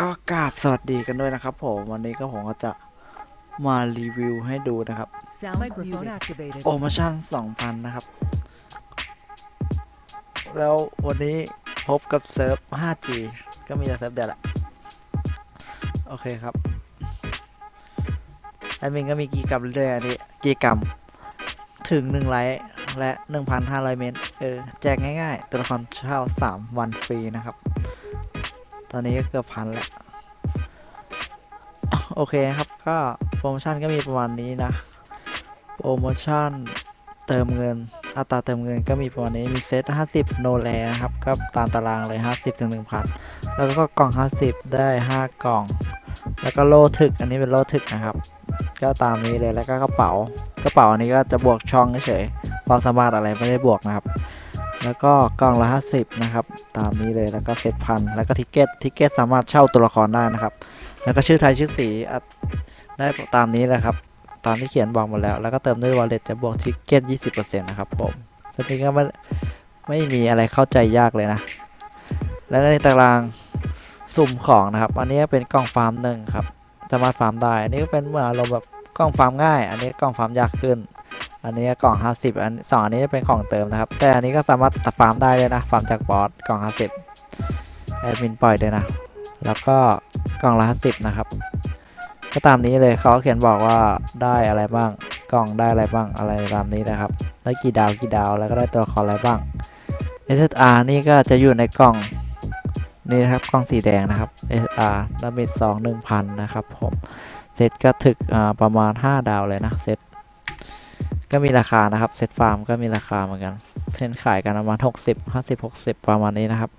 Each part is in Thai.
ก็กราบสวัสดีกันด้วยนะครับผมวันนี้ก็ผมก็จะมารีวิวให้ดูนะครับ Sound Microphone muted. activated. โปรโมชั่น2,000 นะครับ แล้ววันนี้พบกับเซิร์ฟ 5G ก็มีแต่เซิร์ฟเดียวแหละ โอเคครับแอดมินก็มีกีกรรมเรื่อยๆอันนี้กีกรรมถึง 1 ไลค์และ 1,500 เมตร เออ แจกง่ายๆตัวละครเช่า 3 วันฟรีนะครับ ตอนนี้ก็เกือบพันแล้ว โอเคครับก็โปรโมชั่นก็มีประมาณนี้นะ โปรโมชั่นเติมเงิน อัตราเติมเงินก็มีประมาณนี้มีเซต 50 โนแลนะครับ ก็ตามตารางเลย 50ถึง1,000 แล้วก็กล่อง 50 ได้ 5 กล่อง แล้วก็โลถึก อันนี้เป็นโลถึกนะครับ ก็ตามนี้เลยแล้วก็กระเป๋ากระเป๋าอันนี้ก็จะบวกช่องเฉยความสามารถอะไรไม่ได้บวกนะครับ แล้วก็กล่องละ50นะครับตามนี้เลยแล้วก็เซตพันแล้วก็ทิกเก็ตทิกเก็ตสามารถเช่าตัวละครได้นะครับ แล้วก็ชื่อไทยชื่อสีได้ตามนี้แหละครับตามที่เขียนบอกหมดแล้ว แล้วก็เติมด้วย wallet จะบวกทิกเก็ต20%นะครับผมสติก็ไม่ไม่มีอะไรเข้าใจยากเลยนะ แล้วก็ในตารางสุ่มของนะครับ อันนี้เป็นกล่องฟาร์มหนึ่งครับสามารถฟาร์มได้ อันนี้ก็เป็นเหมือนอารมณ์แบบกล่องฟาร์มง่าย อันนี้กล่องฟาร์มยากขึ้น อันนี้กล่อง 50 อันสองอันนี้จะเป็นของเติมนะครับ แต่อันนี้ก็สามารถตัดฟาร์มได้เลยนะ ฟาร์มจากบอสกล่อง 50แอดมินปล่อยเลยนะ แล้วก็กล่องละ50นะครับ ก็ตามนี้เลยเขาเขียนบอกว่าได้อะไรบ้าง กล่องได้อะไรบ้าง อะไรตามนี้นะครับ ได้กี่ดาวกี่ดาว แล้วก็ได้ตัวละครอะไรบ้าง SSR นี่ก็จะอยู่ในกล่องนี่นะครับกล่องสีแดงนะครับ SR ดาเมจ2 1,000 นะครับผม เซตก็ถึกประมาณ 5 ดาวเลยนะ เซต ก็มีราคานะครับเซตฟาร์มก็มีราคาเหมือนกันเส้นขายกันประมาณ 60 50 60 ประมาณนี้นะครับ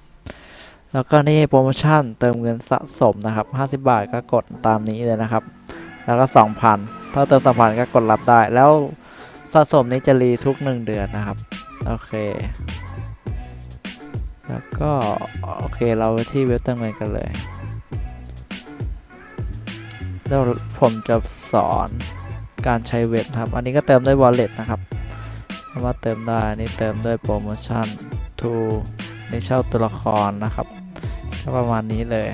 แล้วก็นี่โปรโมชั่นเติมเงินสะสมนะครับ 50 บาทก็กดตามนี้เลยนะครับ แล้วก็ 2,000 ถ้าเติม2,000 ก็กดรับได้ แล้วสะสมนี้จะรีทุก 1 เดือนนะครับ โอเค แล้วก็โอเคเราไปที่เว็บเติมเงินกันเลยแล้วผมจะสอน การใช้เว็บนะครับ อันนี้ก็เติมด้วย wallet นะครับสามารถเติมได้นี่เติมด้วยโปรโมชั่น to ในเช่าตัวละครนะครับก็ประมาณนี้เลย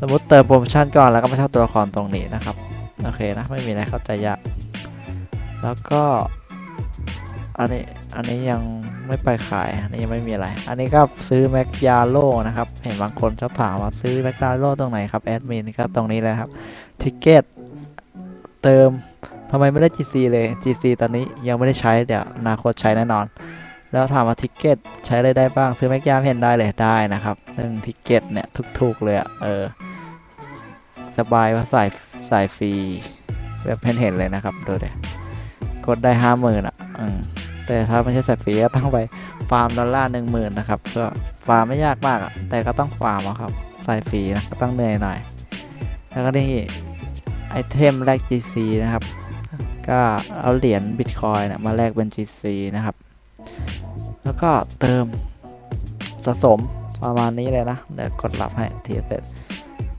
สมมติเติมโปรโมชั่นก่อนแล้วก็มาเช่าตัวละครตรงนี้นะครับ โอเคนะ ไม่มีอะไรเข้าใจยากแล้วก็อันนี้อันนี้ยังไม่ไปขายอันนี้ยังไม่มีอะไร อันนี้ก็ซื้อแม็กยาโลนะครับ เห็นบางคนชอบถามว่าซื้อแม็กยาโลตรงไหนครับแอดมินก็ตรงนี้เลยครับทิกเก็ต เติมทำไมไม่ได้ GC เลย GC ตอนนี้ยังไม่ได้ใช้เดี๋ยวอนาคตใช้แน่นอน แล้วถามว่าทิกเก็ตใช้อะไรได้บ้าง ซื้อแม็กยามเห็นได้เลยได้นะครับหนึ่งทิกเก็ตเนี่ยทุกๆเลยอะเออสบายว่าใส่ใส่ฟรีแบบเห็นเห็นเลยนะครับดูเดี๋ยกดได้ห้าหมื่นอะแต่ถ้าไม่ใช่ใส่ฟรีก็ต้องไปฟาร์มดอลลาร์หนึ่งหมื่นนะครับก็ฟาร์มไม่ยากมากอะแต่ก็ต้องฟาร์มอะครับใส่ฟรีนะก็ต้องเหนื่อยหน่อยแล้วก็นี่ ไอเทมแลก GC นะครับ ก็เอาเหรียญบิตคอยน์มาแลกเป็น GC นะครับ แล้วก็เติมสะสมประมาณนี้เลยนะ เดี๋ยวกดรับให้ทีเสร็จ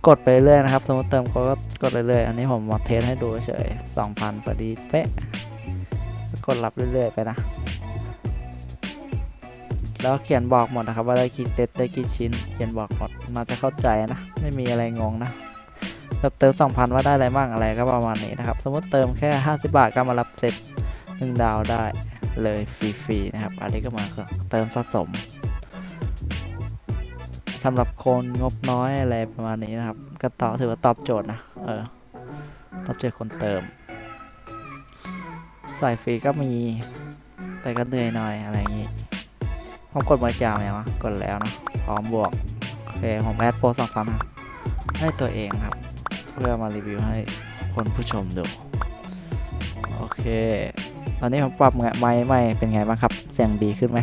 กดไปเรื่อยนะครับ สมมติเติมก็กดเรื่อยๆอันนี้ผมมาเทสให้ดูเฉยสองพันพอดีเป๊ะ กดรับเรื่อยๆ ไปนะ แล้วเขียนบอกหมดนะครับ ว่าได้กี่เซตได้กี่ชิ้น เขียนบอกหมดมาจะเข้าใจนะ ไม่มีอะไรงงนะ แบบเติมสองพันว่าได้อะไรบ้างอะไรก็ประมาณนี้นะครับ สมมติเติมแค่ 50 บาทก็มารับเซตหนึ่งดาวได้เลยฟรีๆนะครับ อันนี้ก็มาเติมสะสมสำหรับคนงบน้อยอะไรประมาณนี้นะครับ ก็ตอบถือว่าตอบโจทย์นะ เออ ตอบโจทย์คนเติม ใส่ฟรีก็มี แต่ก็เหนื่อยหน่อยอะไรอย่างงี้ ผมกดมาจามยังวะ กดแล้วนะพร้อมบวก โอเค ผมแอดโปรสองพันให้ตัวเองครับ พื่อมารีวิวให้คนผู้ชมดู โอเค ตอนนี้ผมปรับไมค์ไม่เป็นไงบ้างครับ เสียงดีขึ้นไหม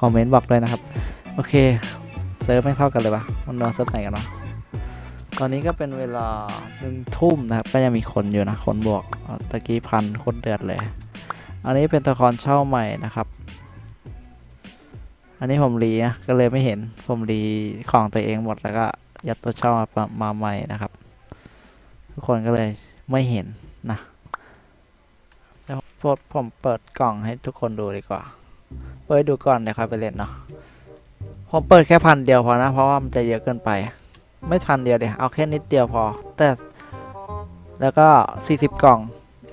คอมเมนต์บอกเลยนะครับ โอเค เซิร์ฟไม่เท่ากันเลยวะมันนอนเซิร์ฟไหนกันวะตอนนี้ก็เป็นเวลาหนึ่งทุ่มนะครับ ก็ยังมีคนอยู่นะ คนบวกตะกี้พันคนเดือดเลย อันนี้เป็นตัวละครเช่าใหม่นะครับ อันนี้ผมรีนะ ก็เลยไม่เห็น ผมรีของตัวเองหมดแล้วก็ยัดตัวเช่ามามาใหม่นะครับ ทุกคนก็เลยไม่เห็นนะแล้วพดผมเปิดกล่องให้ทุกคนดูดีกว่า เปิดดูก่อนเดี๋ยวค่อยไปเล่นเนาะ ผมเปิดแค่พันเดียวพอนะ เพราะว่ามันจะเยอะเกินไป ไม่พันเดียวเดียเอาแค่นิดเดียวพอ แต่ แล้วก็ 40 กล่อง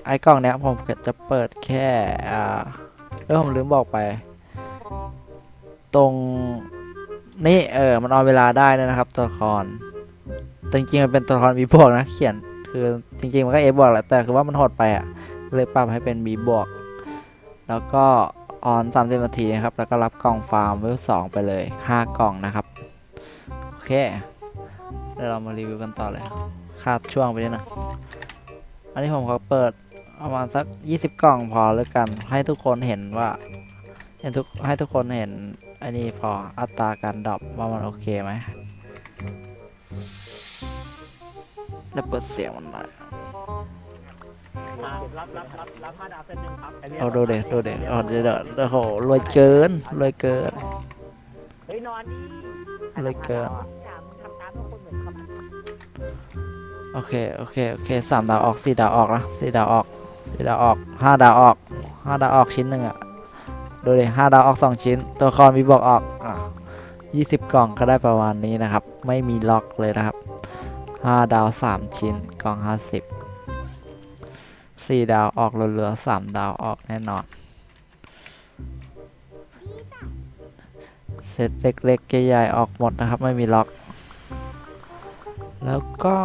ไอ้กล่องเนี้ยผมจะเปิดแค่อ่าแล้วผมลืมบอกไป ตรงนี่เออ มันเอาเวลาได้นะครับ ตัวละครแต่จริงๆมันเป็นตัวละครบีบวกนะ เขียน คือจริงๆมันก็เอบวกแหละแต่คือว่ามันโหดไปอะเลยปรับให้เป็นบีบวกแล้วก็ออน30นาทีนะครับ แล้วก็รับกล่องฟาร์มเวลสองไปเลย5กล่องนะครับ โอเคเดี๋ยวเรามารีวิวกันต่อเลยคาดช่วงไปนิดนะ อันนี้ผมขอเปิดประมาณสัก 20 กล่องพอแล้วกัน ให้ทุกคนเห็นว่าเห็นทุกให้ทุกคนเห็นอันนี้พออัตราการดรอปว่ามันโอเคไหม แล้วเปิดเสียงมันหน่อยรับรับรับรับห้าดาวเส้นหนึ่งครับไเรียกเอาดูเด็กดูเด็กโอ้เดี๋ยวเดี๋ยวเดี๋ยวโหรวยเกินรวยเกิน เฮ้ยนอนดิเลยเกินถามทำตามทุกคนเหมือนครับโอเคโอเคโอเคสามดาวออกสี่ดาวออกนะสี่ดาวออกสี่ดาวออกห้าดาวออกห้าดาวออกชิ้นหนึ่งอะดูดิห้าดาวออกสองชิ้น ตัวละครมีบอกออกอะยี่สิบกล่องก็ได้ประมาณนี้นะครับ ไม่มีล็อกเลยนะครับ ห้าดาวสามชิ้นกล่องห้าสิบสี่ดาวออกเหลือๆสามดาวออกแน่นอน เซตเล็กๆใหญ่ๆออกหมดนะครับไม่มีล็อก แล้วก็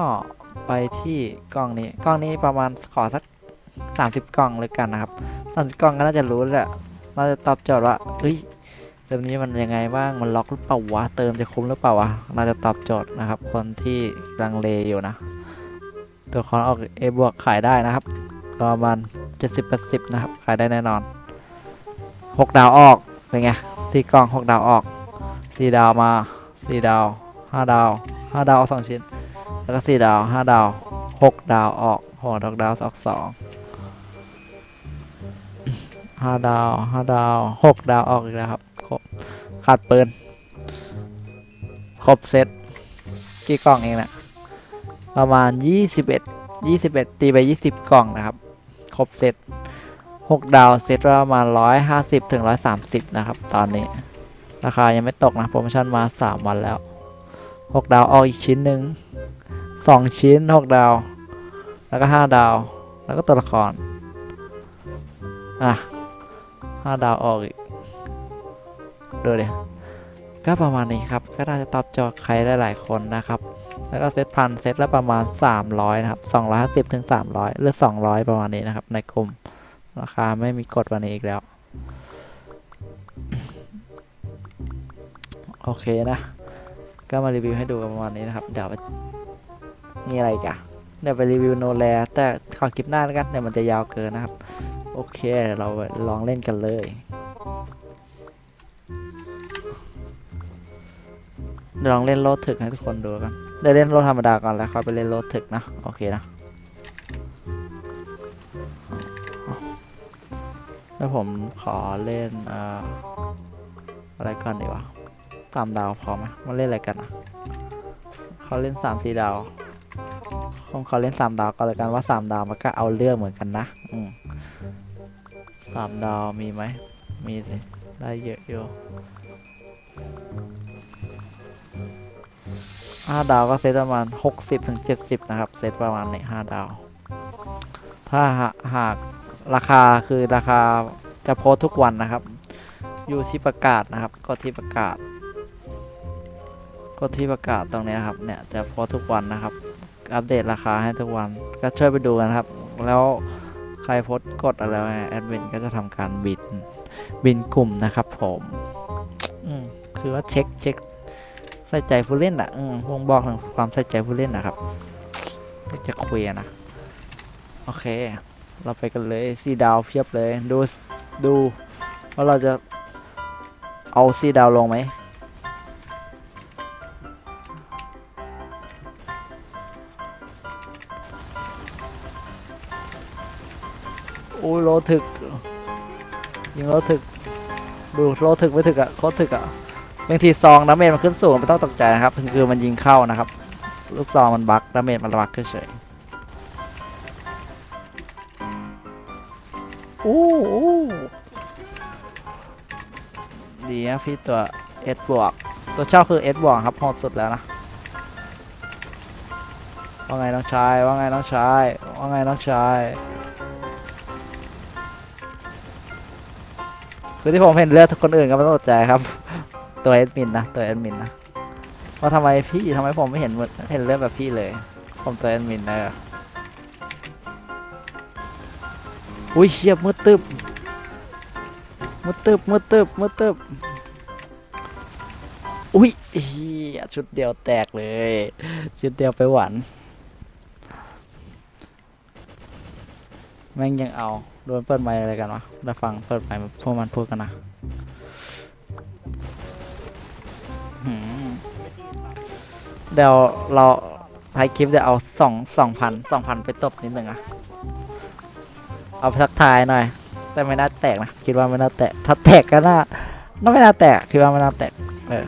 ไปที่กล้องนี้กล้องนี้ประมาณขอสัก 30 กล่องเลยกันนะครับ30กล่องก็น่าจะรู้แหละน่าจะตอบโจทย์ว่าเฮ้ย เติมนี้มันยังไงบ้าง มันล็อกหรือเปล่าวะ เติมจะคุ้มหรือเปล่าวะ น่าจะตอบโจทย์นะครับ คนที่ลังเลอยู่นะ ตัวคอนออกเอบวกขายได้นะครับ ประมาณ 70-80 นะครับ ขายได้แน่นอน 6 ดาวออก เป็นไงสี่กล่อง 6 ดาวออกสี่ดาวมาสี่ดาวห้าดาวห้าดาวออกสองชิ้น แล้วก็สี่ดาวห้าดาวหกดาวออกหกดาวดาวออกสองห้าดาวห้าดาวหกดาวออกอีกแล้วครับ ครบขาดปืน ครบเซตกี่กล่องเองนะประมาณยี่สิบเอ็ดยี่สิบเอ็ดตีไปยี่สิบกล่องนะครับ ครบเซตหกดาวเซตประมาณร้อยห้าสิบถึงร้อยสามสิบนะครับ ตอนนี้ ราคายังไม่ตกนะ โปรโมชั่นมาสามวันแล้วหกดาวออกอีกชิ้นหนึ่งสองชิ้นหกดาว แล้วก็ห้าดาว แล้วก็ตัวละคร อะห้าดาวออกอีก ดูดิก็ประมาณนี้ครับ ก็น่าจะตอบโจทย์ใครได้หลายคนนะครับ แล้วก็เซตพันเซตละประมาณ 300 นะครับ 250ถึง300 หรือ 200 ประมาณนี้นะครับ ในกลุ่มราคาไม่มีกฎวันนี้อีกแล้ว โอเคนะ ก็มารีวิวให้ดูกันประมาณนี้นะครับ เดี๋ยวมีอะไรกันเดี๋ยวไปรีวิวโนแลแต่ขอคลิปหน้าแล้วกันเดี๋ยวมันจะยาวเกินนะครับ โอเค เราลองเล่นกันเลย ลองเล่นโลดถึกให้ทุกคนดูกันเดี๋ยวเล่นโลดธรรมดาก่อนแล้วค่อยไปเล่นโลดถึกนะโอเคนะแล้วผมขอเล่นออะไรก่อนดีวะสามดาวพอไหมมาเล่นอะไรกันอะเขาเล่นสามสี่ดาวผมขอเล่นสามดาวก็แล้วกันว่าสามดาวมันก็เอาเรื่องเหมือนกันนะอืมสามดาวมีไหมมีสิได้เยอะอยู่ ห้าดาวก็เซตประมาณหกสิบถึงเจ็ดสิบนะครับ เซตประมาณนี้ห้าดาว ถ้าหาหากราคาคือราคาจะโพสทุกวันนะครับ อยู่ที่ประกาศนะครับ ก็ที่ประกาศ ก็ที่ประกาศตรงนี้ครับ เนี่ยจะโพสทุกวันนะครับ อัปเดตราคาให้ทุกวัน ก็ช่วยไปดูกันครับ แล้วใครโพสกดอะไรแอดมินก็จะทำการบินบินกลุ่มนะครับ ผม อืมคือว่าเช็คเช็ค ใส่ใจผู้เล่นอะอืมวงบอกถึงความใส่ใจผู้เล่นนะครับ ก็จะคุยนะ โอเค เราไปกันเลยซีดาวเพียบเลย ดูดูว่าเราจะเอาซีดาวลงไหมโอ้ยโลถึก ยิงโลถึก ดูโลถึกไม่ถึกอะโคตรถึกอะ บางทีซองดาเมจมันขึ้นสูงไม่ต้องตกใจนะครับคือมันยิงเข้านะครับ ลูกซองมันบักดาเมจมันบักเฉยโอ้โอ้ดีนะพี่ตัวเอสบวกตัวเช่าคือเอสบวกครับโหดสุดแล้วนะว่าไงน้องชายว่าไงน้องชายว่าไงน้องชายคือที่ผมเห็นเลือดคนอื่นก็ไม่ต้องตกใจครับ ตัวแอดมินนะตัวแอดมินนะว่าทำไมพี่ทำไมผมไม่เห็นเห็นเลือดแบบพี่เลย ผมตัวแอดมินนะอุ้ยเชียบมืดตึบมืดตึบมืดตึบมืดตึบอุ้ยเฮียชุดเดียวแตกเลย ชุดเดียวไปหวานแม่งยังเอาโดนเปิดไมค์อะไรกันวะได้ฟังเปิดไมค์พวกมันพูดกันนะ เดี๋ยวเราท้ายคลิปเดี๋ยวเอาสองสองพันสองพันไปตบนิดหนึ่งอะเอาไปทักทายหน่อย แต่ไม่น่าแตกนะ คิดว่าไม่น่าแตก ถ้าแตกก็น่าน่าไม่น่าแตก คิดว่าไม่น่าแตก เออ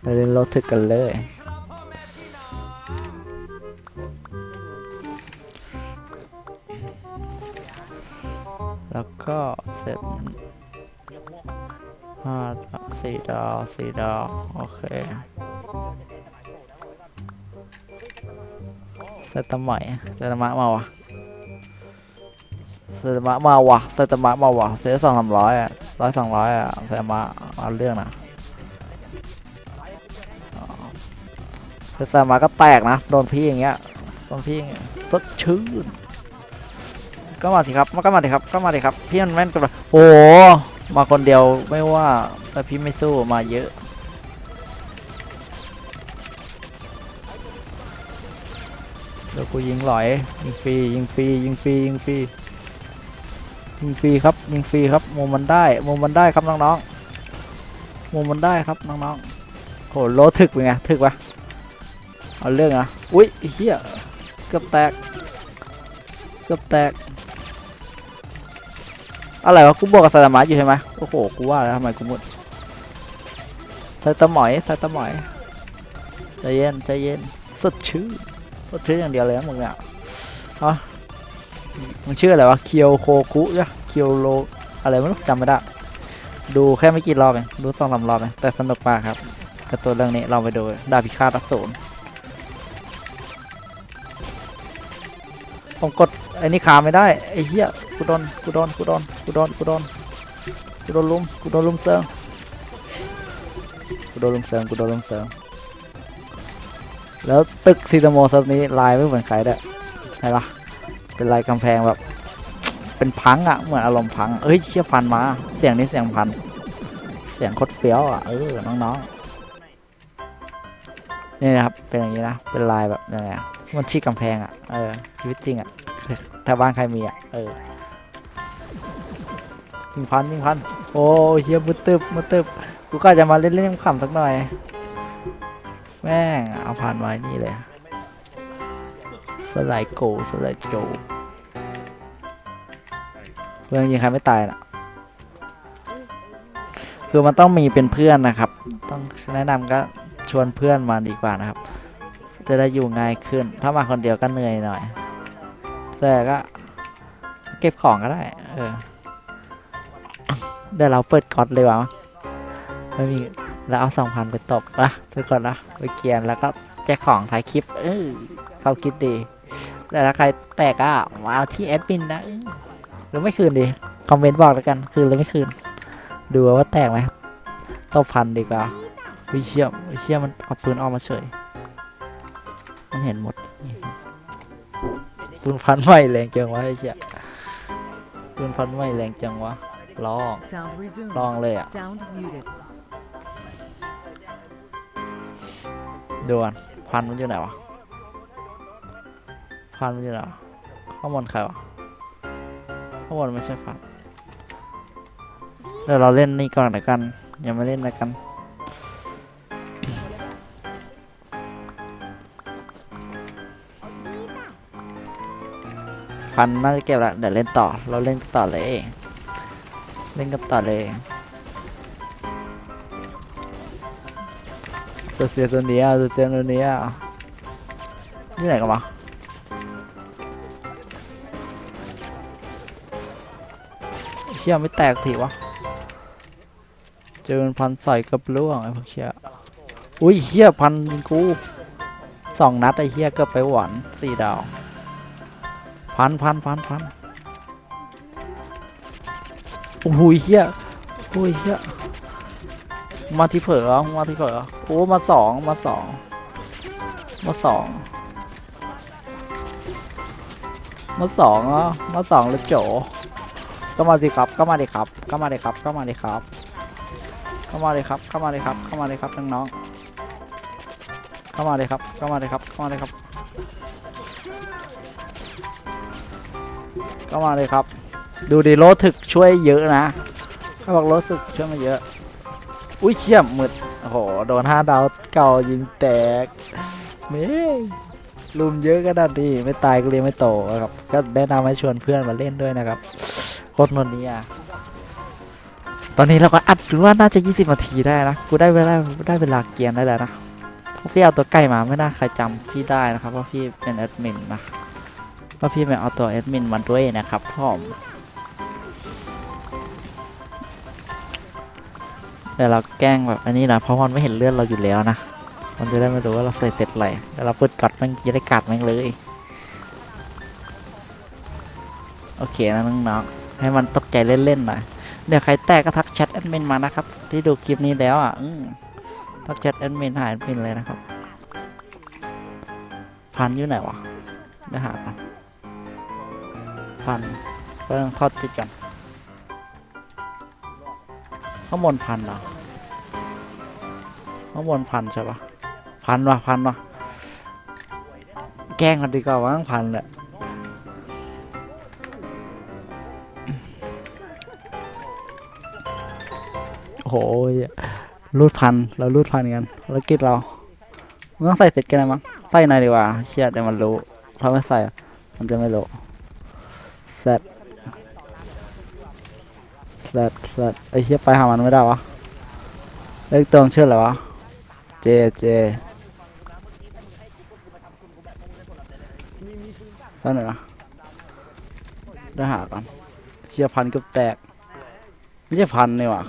เราเล่นรถถึกกันเลย แล้วก็เสร็จ ห้าสี่ดาวสี่ดาวโอเคเซตมะใหม่เซตมะมาวะเซตมะมาวะเซตมะมาวะเซตสองสามร้อยอะร้อยสองร้อยอะเซตมะเอาเรื่องนะเซตามะก็แตกนะ โดนพี่อย่างเงี้ย โดนพี่อย่างเงี้ยสดชื่น ก็มาสิครับมาก็มาสิครับ ก็มาสิครับ พี่มันแม่นกันปะโอ้ มาคนเดียวไม่ว่าแต่พี่ไม่สู้มาเยอะเดี๋ยวกูยิงหลอยยิงฟรียิงฟรียิงฟรียิงฟรียิงฟรีครับยิงฟรีครับมุมมันได้มุมมันได้ครับน้องๆมุมมันได้ครับน้องๆโหโลถึกเป็นไงถึกปะเอาเรื่องอะอุ้ยไอ้เหี้ยเกือบแตกเกือบแตก อะไรวะกูบอกกับไซตามะอยู่ใช่ไหมโอ้โหกูว่าแล้วทำไมกูมุดไซตามอยไซตามอยใจเย็นใจเย็นสดชื่นสดชื่นอย่างเดียวเลยนะมึงเนี่ยฮะมันชื่ออะไรวะเคียวโคคุเนี่เคียวโลอะไรไม่รู้จำไม่ได้ดูแค่ไม่กี่รอบเองดูสองสามรอบเองแต่สนุกมากครับกับตัวเรื่องนี้เราไปดูดาบพิฆาตอสูรผมกดไอ้นี่ขาไม่ได้ไอ้เหี้ย กูโดนกูโดนกูโดนกูโดนกูโดนกูโดนลุมกูโดนลุมเซิงกูโดนลุมเซิงกูโดนลุมเซิงแล้วตึกซีตาโมซับนี้ลายไม่เหมือนใครเด้วยใช่ะเป็นลายกำแพงแบบ เป็นพังอะเหมือนอารมณ์พังเอ้ยเชี่ยพันมา เสียงนี้เสียงพัน เสียงโคตรเฟี้ยวอะเออน้องๆนี่นะครับเป็นอย่างนี้นะเป็นลายแบบยังไงมันชี้กำแพงอะเออชีวิตจริงอะถ้าบ้านใครมีอะเออ ยิงพันยิงพันโอ้เฮียมุดตึบมุดตึบกูก็จะมาเล่นเล่นขำๆสักหน่อย แม่งเอาผ่านมานี่เลยสไลด์โกสไลด์โจเพื่อนยิงใครไม่ตายน่ะคือมันต้องมีเป็นเพื่อนนะครับ ต้องแนะนำก็ชวนเพื่อนมาดีกว่านะครับ จะได้อยู่ง่ายขึ้น ถ้ามาคนเดียวก็เหนื่อยหน่อยแต่ก็เก็บของก็ได้ เออ เดี๋ยวเราเปิดก๊อตเลยวะไม่มีแล้วเอาสองพันไปตบนะทุกคนนะไปเกียนแล้วก็แจกของถ่ายคลิป เออเขาคิดดี แต่ถ้าใครแตกก็มาเอาที่แอดมินนะหรือไม่คืนดีคอมเมนต์บอกแล้วกันคืนหรือไม่คืน ดูว่าแตกไหมตบพันดีกว่าวิเชียมวิเชียมมันเอาปืนออกมาเฉยมันเห็นหมดปืนพันไม่แรงจังวะไอ้เชี่ยปืนพันไม่แรงจังวะ ลอง Sound resumed. ลองเลยอะ Sound muted. ด่วนพันมันอยู่ไหนวะ พันมันอยู่ไหนวะ ข้างบนใครวะ ข้างบนไม่ใช่พันเดี๋ยวเราเล่นนี่ก่อนเดี๋ยวกัน ยังไม่เล่นนะกันพันน่าจะเก็บละเดี๋ยวเล่นต่อ เราเล่นต่อเลย เล่นกันต่อเลยโซเซียโซเนียโซเซียโซเนียนี่ไหนกันวะเชี่ยไม่แตกทีวะเจอมันพันใส่กับล่วงไอ้พวกเชี่ยอุ้ยเชี่ยพันยิงกูสองนัดไอ้เหี้ยเกือบไปหวานสี่ดาวพันพันพันพัน โอ้โหเหี้ยโอ้ยเหี้ยมาที่เผลอมาที่เผลอโอ้มาสองมาสองมาสองมาสองอะมาสองแล้วโจก็มาสิครับก็มาดิครับก็มาดิครับก็มาดิครับก็มาเลยครับก็มาเลยครับก็มาเลยครับน้องๆเข้ามาเลยครับเข้ามาเลยครับเข้ามาเลยครับเข้ามาเลยครับ ดูดิรถถึกช่วยเยอะนะเขาบอกรถถึกช่วยมาเยอะ อุ้ยเชี่ยมืดโอ้โหโดนห้าดาวเก่ายิงแตกเมลุมเยอะก็ดันดีไม่ตายก็เรียนไม่โตครับ ก็แนะนำให้ชวนเพื่อนมาเล่นด้วยนะครับโคตรนนนี้อะตอนนี้เราก็อัดหรือว่าน่าจะ 20นาทีได้นะ กูได้เวลาได้เวลาเกียนได้แล้วนะพราะพี่เอาตัวใกล้มาไม่น่าใครจำพี่ได้นะครับว่าพี่เป็นแอดมินนะว่าพี่เป็นเอาตัวแอดมินมาด้วยนะครับพ่อ เดี๋ยวเราแกล้งแบบอันนี้นะเพราะมันไม่เห็นเลือดเราอยู่แล้วนะมันจะได้ไม่รู้ว่าเราใส่เสร็จอะไรเดี๋ยวเราเปิดกัดมันจะได้กัดมันเลยโอเคนะน้องๆให้มันตกใจเล่นๆหน่อยเดี๋ยวใครแตกก็ทักแชทแอดมินมานะครับ ที่ดูคลิปนี้แล้วอะทักแชทแอดมินหาแอดมินเลยนะครับ พันอยู่ไหนวะเดี๋ยวหาพันพันก็ต้องทอดจิตกัน ข้างบนพันเหรอข้างบนพันใช่ปะพันวะพันวะแกล้งกันดีกว่าว่าพันแหละโอ้โหรูดพันเรารูดพันกันภารกิจเราต้องใส่เสร็จกันเลยมั้งใส่หน่อยดีกว่า เชียเดี๋ยวมันรู้ถ้าไม่ใส่ มันจะไม่รู้เสร็จ เสร็จเสร็จไอ้เชียไปหามันไม่ได้วะเลขตัวมันชื่ออะไรวะ เจ เจฟังหน่อยนะได้หากันเชียพันกับแตก ไม่ใช่พันนี่หว่า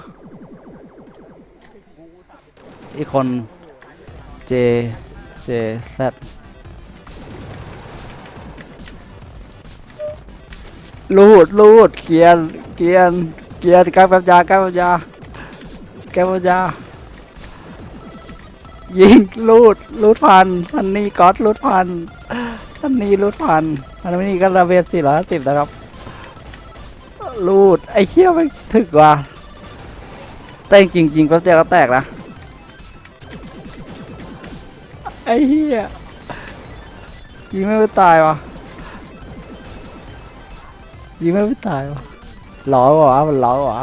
อีกคน เจ เจแซดลูดลูดเกียน เกียน กียนแก้วแบบยาแก้วแบบยาแก้วแบบยายิงลูดลูดพันพันนี้ก๊อตลูดพันพันนี้ลูดพันพันนี้ก็ระเบียสี่ร้อยสิบนะครับลูดไอ้เชี่ยไม่ถึกว่ะแต่จริงจริงก็เจก็แตกนะไอ้เหี้ยยิงไม่ไปตายวะยิงไม่ไปตายวะ หล้อวะมันหล้อวะ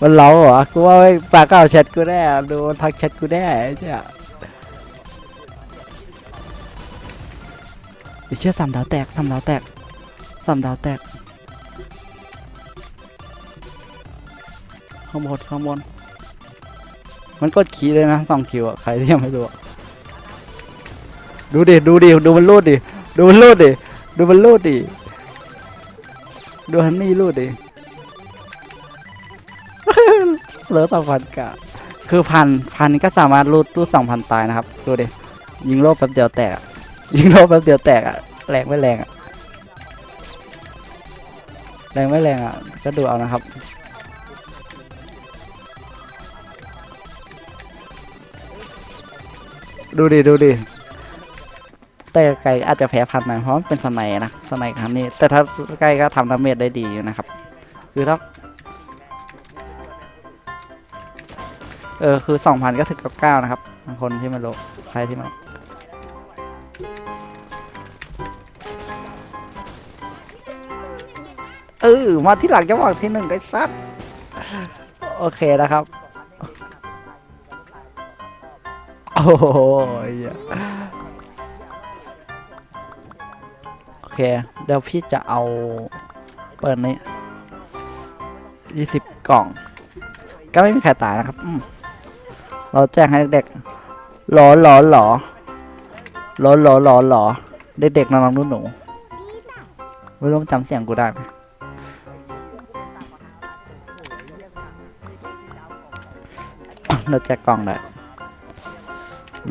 มันเล้าเหรอกูว่าไปากเก้าแชทกูแน่ดูทักแชทกูแน่ไอ้เจ้าไอ้เชื่อสามดาวแตกสามดาวแตกสามดาวแตกข้างบนข้างบนมันกดขี่เลยนะสองคิวอะใครที่ยังไม่รู้อะดูดิดูดิดูมันรูดดิดูมันรูดดิ ดูมันรูดดิ ดูฮันนี่รูดดิเหลือสอพันกะคือพันพันก็สามารถรูดตู้สองพันตายนะครับ ดูดิ ยิงโลบแป๊บเดียวแตกยิงโลบแป๊บเดียวแตกอะแรงไม่แรงอะแรงไม่แรงอะก็ดูเอานะครับดูดิ ดูดิ แต่ไก่อาจจะแพ้พันหน่อยเพราะมันเป็นสไนด์นะสไนด์ครั้งนี้ แต่ถ้าไก่ก็ทำดาเมจได้ดีอยู่นะครับ คือถ้าเออคือสองพันก็ถึงกับเก้านะครับบางคนที่ม่รู้ใครที่มาเออมาที่หลังจะบอกที่หนึ่งไอ้ซัดโอเคนะครับ โอ้โหเหี้ย เค เดี๋ยวพี่จะเอาเปิดนี้ยี่สิบกล่อง ก็ไม่มีใครตายนะครับ เราแจ้งให้เด็กๆหลอหลอหลอหลอหลอหลอหลอเด็กๆน้องๆหนูไม่รู้จำเสียงกูได้ไหมเราแจกกล่องเลย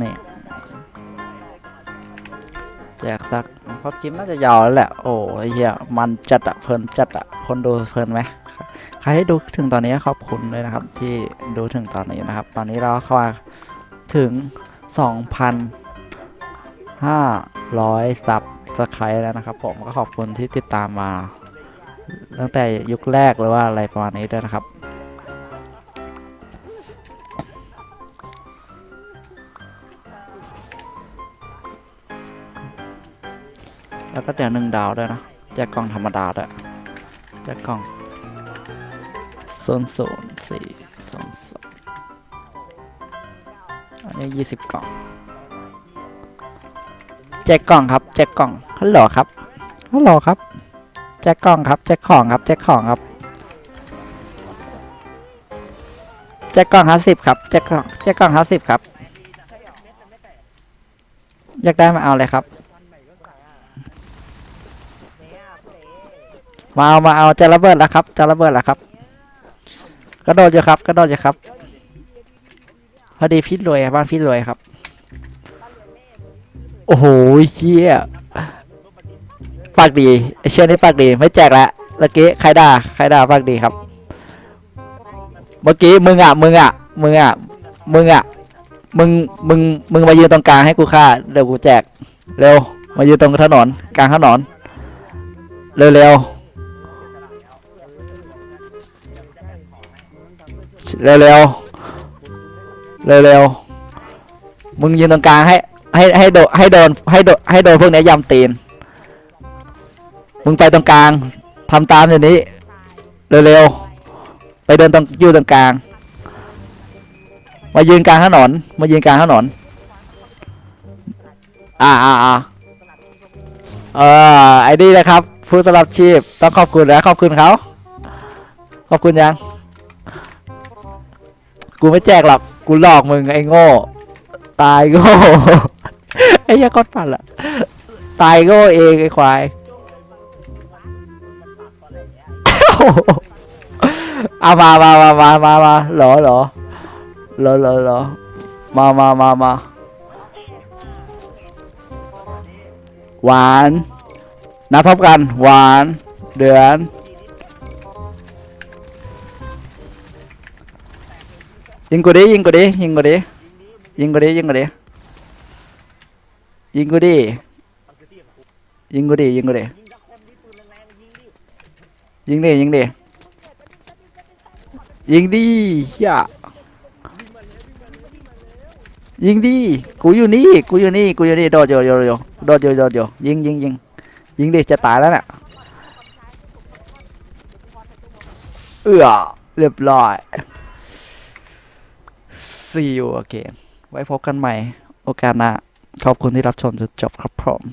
นี่แจกสัก เพราะคลิปน่าจะยาวแล้วแหละ โอ้ไอ้เหี้ยมันจัดอะเพลินจัดอะคนดูเพลินไหมใครให้ดูถึงตอนนี้ขอบคุณเลยนะครับ ที่ดูถึงตอนนี้นะครับ ตอนนี้เราเข้ามาถึง 2,500 ซับสไครต์แล้วนะครับ ผมก็ขอบคุณที่ติดตามมา ตั้งแต่ยุคแรกหรือว่าอะไรประมาณนี้ด้วยนะครับ แล้วก็เดี๋ยวหนึ่งดาวด้วยนะแจกกล่องธรรมดาด้วยแจกกล่องศูนย์ศูนย์สี่ศูนย์สองอันนี้ยี่สิบกล่อง แจกกล่องครับ แจกกล่องฮัลโหลครับฮัลโหลครับ แจกกล่องครับ แจกของครับ แจกของครับ แจกกล่องห้าสิบครับ แจกกล่องแจกกล่องห้าสิบครับ อยากได้มาเอาเลยครับ มาเอามาเอาจะระเบิดแล้วครับจะระเบิดแล้วครับกระโดดอยู่ครับกระโดดอยู่ครับ พอดีพี่รวยบ้านพี่รวยครับ โอ้โหเชี่ยปากดีเชื่อนี่ปากดีไม่แจกแล้วเมื่อกี้ใครด่าใครด่าปากดีครับ เมื่อกี้มึงอะมึงอะมึงอะมึงอะมึงมึงมึงมายืนตรงกลางให้กูฆ่าเดี๋ยวกูแจกเร็วมายืนตรงถนนกลางถนนเร็วเเร็วเร็วเร็วเร็วมึงยืนตรงกลางให้ให้ให้โดนให้โดนให้โดนให้โดนพวกเนี้ยยำตีน มึงไปตรงกลางทำตามอย่างนี้ เร็วๆ ไปเดินตรงอยู่ตรงกลาง มายืนกลางถนน มายืนกลางถนน อ่าอ่าอ่าเออไอ้นี่นะครับผู้สลับชีพต้องขอบคุณนะขอบคุณเขา ขอบคุณยัง กูไม่แจกหรอก กูหลอกมึงไอ้โง่ ตายโง่ ไอ้ยาโคตรปั่นละตายโง่เองไอ้ควาย เอามามามามามามาหรอหรอหรอหรอหรอมามามามาหวานนับพบกัน หวาน เดือน ยิงกูดิยิงกูดิยิงกูดิยิงกูดิยิงกูดิยิงกูดิยิงกูดิยิงกูดิยิงดิยิงดิยิงดิเฮียยิงดิกูอยู่นี่กูอยู่นี่กูอยู่นี่โดดอยู่โดดอยู่โดดอยู่โดดอยู่ยิงยิงยิงยิงดิจะตายแล้วน่ะเออเรียบร้อย see you again ไว้พบกันใหม่โอกาสหน้าขอบคุณที่รับชมจนจบครับผม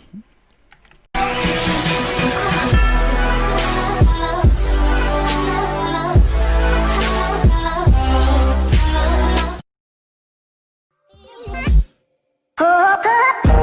Oh,